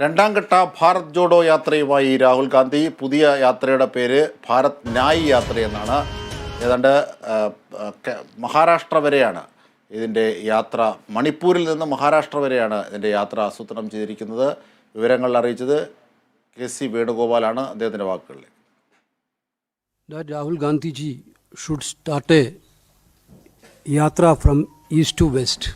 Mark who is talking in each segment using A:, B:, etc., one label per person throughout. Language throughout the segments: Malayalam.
A: രണ്ടാം ഘട്ട ഭാരത് ജോഡോ യാത്രയുമായി രാഹുൽ ഗാന്ധി. പുതിയ യാത്രയുടെ പേര് ഭാരത് ന്യായ് യാത്ര എന്നാണ്. ഏതാണ്ട് മഹാരാഷ്ട്ര വരെയാണ് ഇതിന്റെ യാത്ര. മണിപ്പൂരിൽ നിന്ന് മഹാരാഷ്ട്ര വരെയാണ് ഇതിന്റെ യാത്ര ആസൂത്രണം ചെയ്തിരിക്കുന്നത്. വിവരങ്ങൾ അറിയിച്ചത് കെ സി വേണുഗോപാലാണ് അദ്ദേഹത്തിന്റെ വാക്കുകളിൽ
B: Rahul Gandhiji should start a yatra from east to west.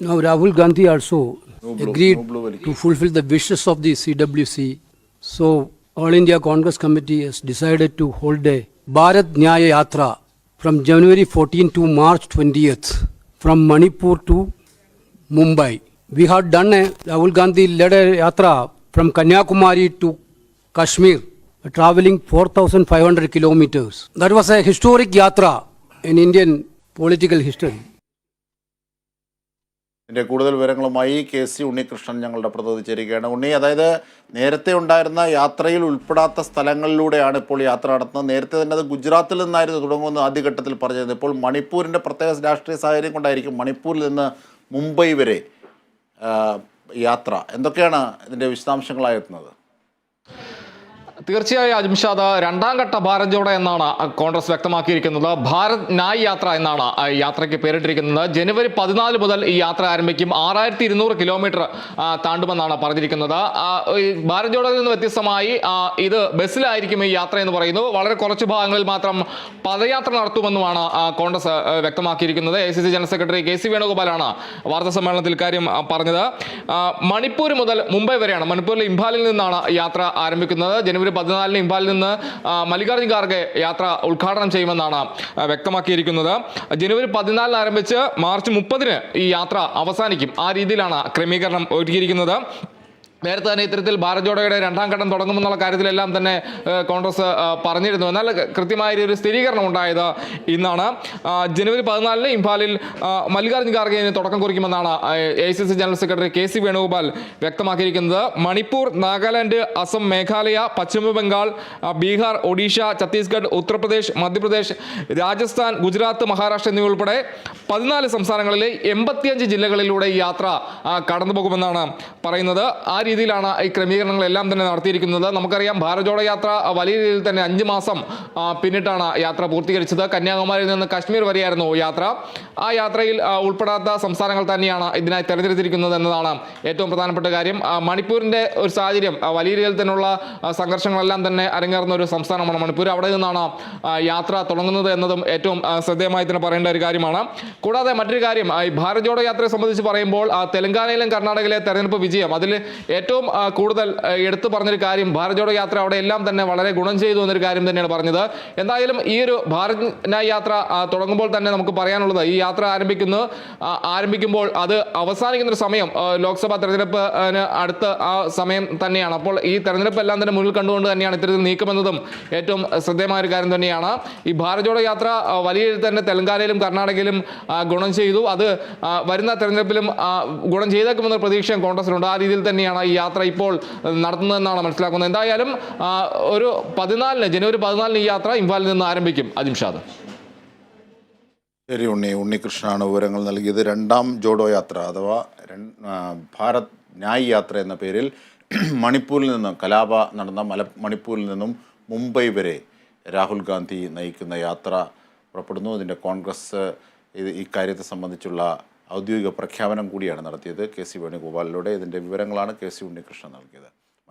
B: Now Rahul Gandhi also
A: No
B: agreed
A: no
B: to fulfill the wishes of the CWC. So All India Congress Committee has decided to hold a Bharat Nyaya Yatra from January 14 to March 20th from Manipur to Mumbai. We had done a Rahul Gandhi led a yatra from Kanyakumari to Kashmir, traveling 4,500 kilometers. That was a historic yatra in Indian political history.
A: ഇതിന്റെ കൂടുതൽ വിവരങ്ങളുമായി കെ സി ഉണ്ണികൃഷ്ണൻ ഞങ്ങളുടെ പ്രതിനിധി ചേരുകയാണ് ഉണ്ണി അതായത് നേരത്തെ ഉണ്ടായിരുന്ന യാത്രയിൽ ഉൾപ്പെടാത്ത സ്ഥലങ്ങളിലൂടെയാണ് ഇപ്പോൾ യാത്ര നടത്തുന്നത്. നേരത്തെ തന്നെ അത് ഗുജറാത്തിൽ നിന്നായിരുന്നു തുടങ്ങുമെന്ന് ആദ്യഘട്ടത്തിൽ പറഞ്ഞത് ഇപ്പോൾ മണിപ്പൂരിന്റെ പ്രത്യേക രാഷ്ട്രീയ സാഹചര്യം കൊണ്ടായിരിക്കും മണിപ്പൂരിൽ നിന്ന് മുംബൈ വരെ യാത്ര. എന്തൊക്കെയാണ് ഇതിന്റെ വിശദാംശങ്ങളായിരുന്നത്
C: തീർച്ചയായും അജിംഷാദ് രണ്ടാം ഘട്ട ഭാരത് ജോഡോ എന്നാണ് കോൺഗ്രസ് വ്യക്തമാക്കിയിരിക്കുന്നത്. ഭാരത് നായ് യാത്ര എന്നാണ് യാത്രയ്ക്ക് പേരിട്ടിരിക്കുന്നത്. ജനുവരി പതിനാല് മുതൽ ഈ യാത്ര ആരംഭിക്കും. ആറായിരത്തി ഇരുന്നൂറ് കിലോമീറ്റർ താണ്ടുമെന്നാണ് പറഞ്ഞിരിക്കുന്നത്. ഭാരത് ജോഡോയിൽ നിന്ന് വ്യത്യസ്തമായി ഇത് ബസ്സിലായിരിക്കും ഈ യാത്ര എന്ന് പറയുന്നു. വളരെ കുറച്ച് ഭാഗങ്ങളിൽ മാത്രം പദയാത്ര നടത്തുമെന്നുമാണ് കോൺഗ്രസ് വ്യക്തമാക്കിയിരിക്കുന്നത്. A C C general secretary K C വേണുഗോപാലാണ് വാർത്താ സമ്മേളനത്തിൽ കാര്യം പറഞ്ഞത്. മണിപ്പൂർ മുതൽ മുംബൈ വരെയാണ്. മണിപ്പൂരിലെ ഇംഫാലിൽ നിന്നാണ് യാത്ര ആരംഭിക്കുന്നത്. ജനുവരി പതിനാലിന് ഇംഫാലിൽ നിന്ന് മല്ലികാർജുൻ ഖാർഗെ യാത്ര ഉദ്ഘാടനം ചെയ്യുമെന്നാണ് വ്യക്തമാക്കിയിരിക്കുന്നത്. ജനുവരി പതിനാലിന് ആരംഭിച്ച് മാർച്ച് മുപ്പതിന് ഈ യാത്ര അവസാനിക്കും. ആ രീതിയിലാണ് ക്രമീകരണം ഒരുക്കിയിരിക്കുന്നത്. നേരത്തെ തന്നെ ഇത്തരത്തിൽ ഭാരത് ജോഡോയുടെ രണ്ടാം ഘട്ടം തുടങ്ങുമെന്നുള്ള കാര്യത്തിലെല്ലാം തന്നെ കോൺഗ്രസ് പറഞ്ഞിരുന്നു. എന്നാൽ കൃത്യമായ ഒരു സ്ഥിരീകരണം ഉണ്ടായത് ഇന്നാണ്. ജനുവരി പതിനാലിന് ഇംഫാലിൽ മല്ലികാർജുൻ ഖാർഗെന് തുടക്കം കുറിക്കുമെന്നാണ് A C C general secretary K C Venugopal വ്യക്തമാക്കിയിരിക്കുന്നത്. മണിപ്പൂർ നാഗാലാൻഡ് അസം മേഘാലയ പശ്ചിമ ബംഗാൾ ബീഹാർ ഒഡീഷ ഛത്തീസ്ഗഡ് ഉത്തർപ്രദേശ് മധ്യപ്രദേശ് രാജസ്ഥാൻ ഗുജറാത്ത് മഹാരാഷ്ട്ര എന്നിവ ഉൾപ്പെടെ പതിനാല് സംസ്ഥാനങ്ങളിലെ എൺപത്തിയഞ്ച് ജില്ലകളിലൂടെ ഈ യാത്ര കടന്നുപോകുമെന്നാണ് കടന്നു പോകുമെന്നാണ് പറയുന്നത്. ആ രീതിയിലാണ് ഈ ക്രമീകരണങ്ങളെല്ലാം തന്നെ നടത്തിയിരിക്കുന്നത്. നമുക്കറിയാം ഭാരത് ജോഡോ യാത്ര വലിയ രീതിയിൽ തന്നെ അഞ്ച് മാസം പിന്നിട്ടാണ് യാത്ര പൂർത്തീകരിച്ചത്. കന്യാകുമാരിയിൽ നിന്ന് കശ്മീർ വരെയായിരുന്നു യാത്ര. ആ യാത്രയിൽ ഉൾപ്പെടാത്ത സംസ്ഥാനങ്ങൾ തന്നെയാണ് ഇതിനായി തെരഞ്ഞെടുത്തിരിക്കുന്നത് എന്നതാണ് ഏറ്റവും പ്രധാനപ്പെട്ട കാര്യം. മണിപ്പൂരിന്റെ ഒരു സാഹചര്യം വലിയ രീതിയിൽ തന്നെയുള്ള സംഘർഷങ്ങളെല്ലാം തന്നെ അരങ്ങേറുന്ന ഒരു സംസ്ഥാനമാണ് മണിപ്പൂർ. അവിടെ നിന്നാണ് യാത്ര തുടങ്ങുന്നത് എന്നതും ഏറ്റവും ശ്രദ്ധേയമായി തന്നെ പറയേണ്ട ഒരു കാര്യമാണ്. കൂടാതെ മറ്റൊരു കാര്യം ഈ ഭാരത് ജോഡോ യാത്രയെ സംബന്ധിച്ച് പറയുമ്പോൾ തെലങ്കാനയിലും കർണാടകയിലെ തെരഞ്ഞെടുപ്പ് വിജയം അതിൽ ഏറ്റവും കൂടുതൽ എടുത്തു പറഞ്ഞൊരു കാര്യം ഭാരത് ജോഡോ യാത്ര അവിടെ എല്ലാം തന്നെ വളരെ ഗുണം ചെയ്തു എന്നൊരു കാര്യം തന്നെയാണ് പറഞ്ഞത്. എന്തായാലും ഈ ഒരു ഭാരത് യാത്ര തുടങ്ങുമ്പോൾ തന്നെ നമുക്ക് പറയാനുള്ളത് ഈ യാത്ര ആരംഭിക്കുന്നു ആരംഭിക്കുമ്പോൾ അത് അവസാനിക്കുന്ന ഒരു സമയം ലോക്സഭാ തെരഞ്ഞെടുപ്പിന് അടുത്ത ആ സമയം തന്നെയാണ്. അപ്പോൾ ഈ തെരഞ്ഞെടുപ്പ് എല്ലാം തന്നെ മുന്നിൽ കണ്ടുകൊണ്ട് തന്നെയാണ് ഇത്തരത്തിൽ നീക്കമെന്നതും ഏറ്റവും ശ്രദ്ധേയമായ ഒരു കാര്യം തന്നെയാണ്. ഈ ഭാരത് ജോഡോ യാത്ര വലിയ തന്നെ തെലങ്കാനയിലും കർണാടകയിലും ഗുണം ചെയ്തു. അത് വരുന്ന തെരഞ്ഞെടുപ്പിലും ഗുണം ചെയ്തേക്കുമെന്ന പ്രതീക്ഷയും കോൺഗ്രസിനുണ്ട്. ആ രീതിയിൽ തന്നെയാണ് ഈ യാത്ര ഇപ്പോൾ നടത്തുന്നതെന്നാണ് മനസ്സിലാക്കുന്നത്. എന്തായാലും ഒരു പതിനാലിന് ജനുവരി പതിനാലിന് ഈ യാത്ര ഇംഫാലിൽ നിന്ന് ആരംഭിക്കും. അജിംഷാദ്
A: ശരി ഉണ്ണി. ഉണ്ണികൃഷ്ണനാണ് വിവരങ്ങൾ നൽകിയത്. രണ്ടാം ജോഡോ യാത്ര അഥവാ ഭാരത് ന്യായ് യാത്ര എന്ന പേരിൽ മണിപ്പൂരിൽ നിന്ന് കലാപ നടന്ന മല മണിപ്പൂരിൽ നിന്നും മുംബൈ വരെ രാഹുൽ ഗാന്ധി നയിക്കുന്ന യാത്ര പുറപ്പെടുന്നു. ഇതിന്റെ കോൺഗ്രസ് ഇത് ഇക്കാര്യത്തെ സംബന്ധിച്ചുള്ള ഔദ്യോഗിക പ്രഖ്യാപനം കൂടിയാണ് നടത്തിയത്. കെ സി വേണുഗോപാലിലൂടെ ഇതിന്റെ വിവരങ്ങളാണ് കെ സി ഉണ്ണികൃഷ്ണൻ നൽകിയത്.